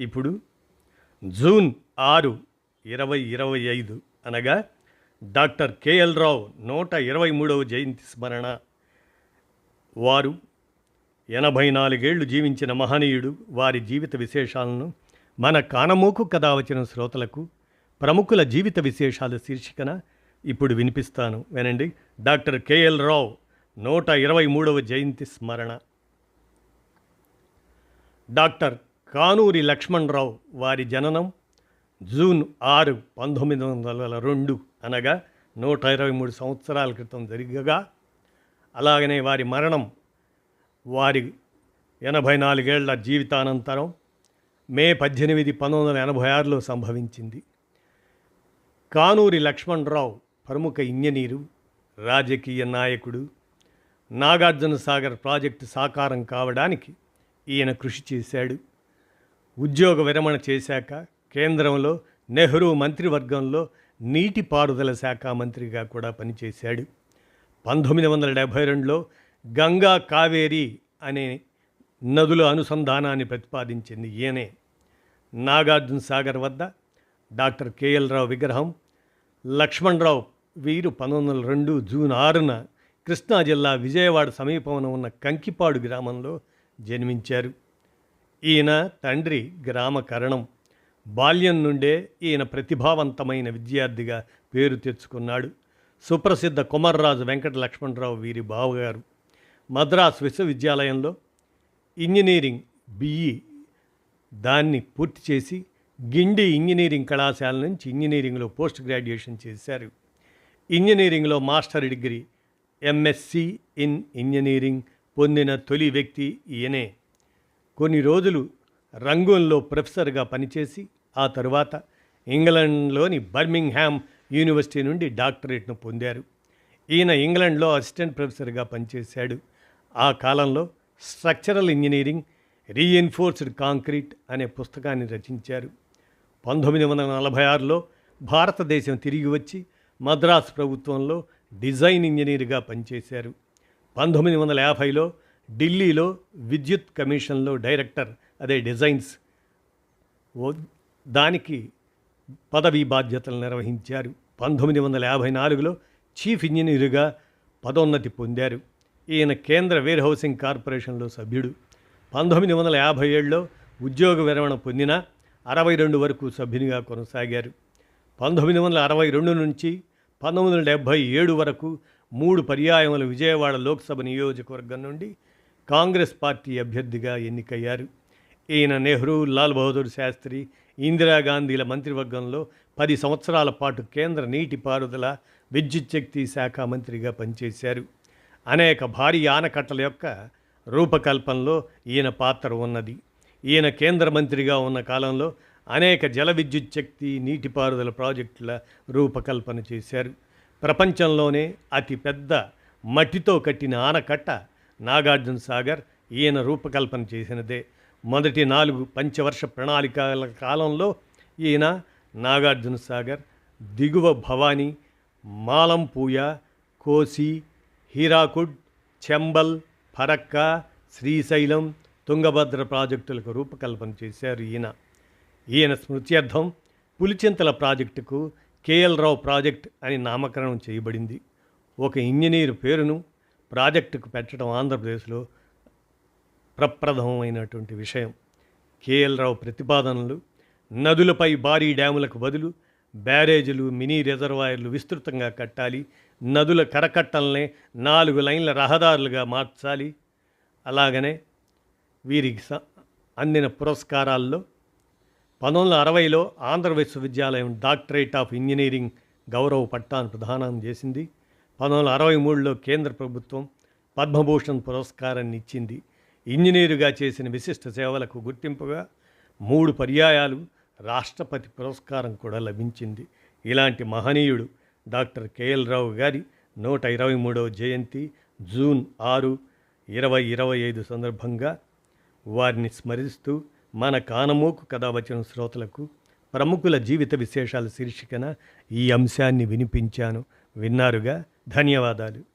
ఇప్పుడు జూన్ ఆరు ఇరవై ఇరవై ఐదు అనగా డాక్టర్ కేఎల్ రావు నూట ఇరవై మూడవ జయంతి స్మరణ. వారు ఎనభై నాలుగేళ్ళు జీవించిన మహనీయుడు వారి జీవిత విశేషాలను మన కానమోకు కథ వచ్చిన శ్రోతలకు ప్రముఖుల జీవిత విశేషాల శీర్షికన ఇప్పుడు వినిపిస్తాను. వినండి. డాక్టర్ కేఎల్ రావు నూట ఇరవై మూడవ జయంతి స్మరణ. డాక్టర్ కానూరి లక్ష్మణరావు వారి జననం జూన్ ఆరు పంతొమ్మిది వందల రెండు అనగా నూట ఇరవై మూడు సంవత్సరాల క్రితం జరిగగా అలాగనే వారి మరణం వారి ఎనభై నాలుగేళ్ళ జీవితానంతరం మే పద్దెనిమిది పంతొమ్మిది వందల ఎనభై ఆరులో సంభవించింది. కానూరి లక్ష్మణరావు ప్రముఖ ఇంజనీరు రాజకీయ నాయకుడు నాగార్జున సాగర్ ప్రాజెక్టు సాకారం కావడానికి ఈయన కృషి చేశాడు. ఉద్యోగ విరమణ చేశాక కేంద్రంలో నెహ్రూ మంత్రివర్గంలో నీటిపారుదల శాఖ మంత్రిగా కూడా పనిచేశాడు. పంతొమ్మిది వందల డెబ్భై రెండులో గంగా కావేరి అనే నదుల అనుసంధానాన్ని ప్రతిపాదించింది ఈయనే. నాగార్జున సాగర్ వద్ద డాక్టర్ కేఎల్ రావు విగ్రహం లక్ష్మణరావు వీరు పంతొమ్మిది వందల రెండు జూన్ ఆరున కృష్ణా జిల్లా విజయవాడ సమీపంలో ఉన్న కంకిపాడు గ్రామంలో జన్మించారు. ఈయన తండ్రి గ్రామ కరణం. బాల్యం నుండే ఈయన ప్రతిభావంతమైన విద్యార్థిగా పేరు తెచ్చుకున్నాడు. సుప్రసిద్ధ కుమర్రాజు వెంకట లక్ష్మణరావు వీరి బావగారు. మద్రాస్ విశ్వవిద్యాలయంలో ఇంజనీరింగ్ బిఈ దాన్ని పూర్తి చేసి గిండి ఇంజనీరింగ్ కళాశాల నుంచి ఇంజనీరింగ్లో పోస్ట్ గ్రాడ్యుయేషన్ చేశారు. ఇంజనీరింగ్లో master degree MSc in engineering పొందిన తొలి వ్యక్తి ఈయనే. కొన్ని రోజులు రంగోన్లో ప్రొఫెసర్గా పనిచేసి ఆ తరువాత ఇంగ్లాండ్లోని బర్మింగ్హామ్ యూనివర్సిటీ నుండి డాక్టరేట్ను పొందారు. ఈయన ఇంగ్లాండ్లో అసిస్టెంట్ ప్రొఫెసర్గా పనిచేశాడు. ఆ కాలంలో స్ట్రక్చరల్ ఇంజనీరింగ్ రీఎన్ఫోర్స్డ్ కాంక్రీట్ అనే పుస్తకాన్ని రచించారు. పంతొమ్మిది వందల నలభై ఆరులో భారతదేశం తిరిగి వచ్చి మద్రాసు ప్రభుత్వంలో డిజైన్ ఇంజనీర్గా పనిచేశారు. పంతొమ్మిది వందల యాభైలో ఢిల్లీలో విద్యుత్ కమిషన్లో డైరెక్టర్ అదే డిజైన్స్ ఓ- దానికి పదవీ బాధ్యతలు నిర్వహించారు. పంతొమ్మిది వందల యాభై నాలుగులో చీఫ్ ఇంజనీరుగా పదోన్నతి పొందారు. ఈయన కేంద్ర వేర్ హౌసింగ్ కార్పొరేషన్లో సభ్యుడు. పంతొమ్మిది వందల యాభై ఏడులో ఉద్యోగ విరమణ పొందిన అరవై రెండు వరకు సభ్యునిగా కొనసాగారు. పంతొమ్మిది వందల అరవై రెండు నుంచి పంతొమ్మిది వందల డెబ్భై ఏడు వరకు మూడు పర్యాయముల విజయవాడ లోక్సభ నియోజకవర్గం నుండి కాంగ్రెస్ పార్టీ అభ్యర్థిగా ఎన్నికయ్యారు. ఈయన నెహ్రూ లాల్ బహదూర్ శాస్త్రి ఇందిరాగాంధీల మంత్రివర్గంలో పది సంవత్సరాల పాటు కేంద్ర నీటిపారుదల విద్యుత్ శక్తి శాఖ మంత్రిగా పనిచేశారు. అనేక భారీ ఆనకట్టల యొక్క రూపకల్పనలో ఈయన పాత్ర ఉన్నది. ఈయన కేంద్ర మంత్రిగా ఉన్న కాలంలో అనేక జల విద్యుత్ శక్తి నీటిపారుదల ప్రాజెక్టుల రూపకల్పన చేశారు. ప్రపంచంలోనే అతి పెద్ద మట్టితో కట్టిన ఆనకట్ట నాగార్జున సాగర్ ఈయన రూపకల్పన చేసినదే. మొదటి నాలుగు పంచవర్ష ప్రణాళికల కాలంలో ఈయన నాగార్జున సాగర్ దిగువ భవానీ మాలంపూయ కోసి హీరాకుడ్ చెంబల్ ఫరక్కా శ్రీశైలం తుంగభద్ర ప్రాజెక్టులకు రూపకల్పన చేశారు ఈయన. ఈయన స్మృత్యర్థం పులిచింతల ప్రాజెక్టుకు కేఎల్ రావు ప్రాజెక్ట్ అని నామకరణం చేయబడింది. ఒక ఇంజనీర్ పేరును ప్రాజెక్టుకు పెట్టడం ఆంధ్రప్రదేశ్లో ప్రప్రథమమైనటువంటి విషయం. కేఎల్ రావు ప్రతిపాదనలు నదులపై భారీ డ్యాములకు బదులు బ్యారేజీలు మినీ రిజర్వాయర్లు విస్తృతంగా కట్టాలి నదుల కరకట్టల్నే నాలుగు లైన్ల రహదారులుగా మార్చాలి. అలాగనే వీరికి స- అందిన పురస్కారాల్లో పంతొమ్మిది వందల అరవైలో ఆంధ్ర విశ్వవిద్యాలయం డాక్టరేట్ ఆఫ్ ఇంజనీరింగ్ గౌరవ పట్టాను ప్రదానం చేసింది. పంతొమ్మిది వందల అరవై మూడులో కేంద్ర ప్రభుత్వం పద్మభూషణ్ పురస్కారాన్ని ఇచ్చింది. ఇంజనీరుగా చేసిన విశిష్ట సేవలకు గుర్తింపుగా మూడు పర్యాయాలు రాష్ట్రపతి పురస్కారం కూడా లభించింది. ఇలాంటి మహనీయుడు డాక్టర్ కేఎల్ రావు గారి నూట ఇరవై మూడవ జయంతి జూన్ ఆరు ఇరవై ఇరవై ఐదు సందర్భంగా వారిని స్మరిస్తూ మన కానమోకు కథ వచ్చిన శ్రోతలకు ప్రముఖుల జీవిత విశేషాల శీర్షికన ఈ అంశాన్ని వినిపించాను. విన్నారుగా ధన్యవాదాలు.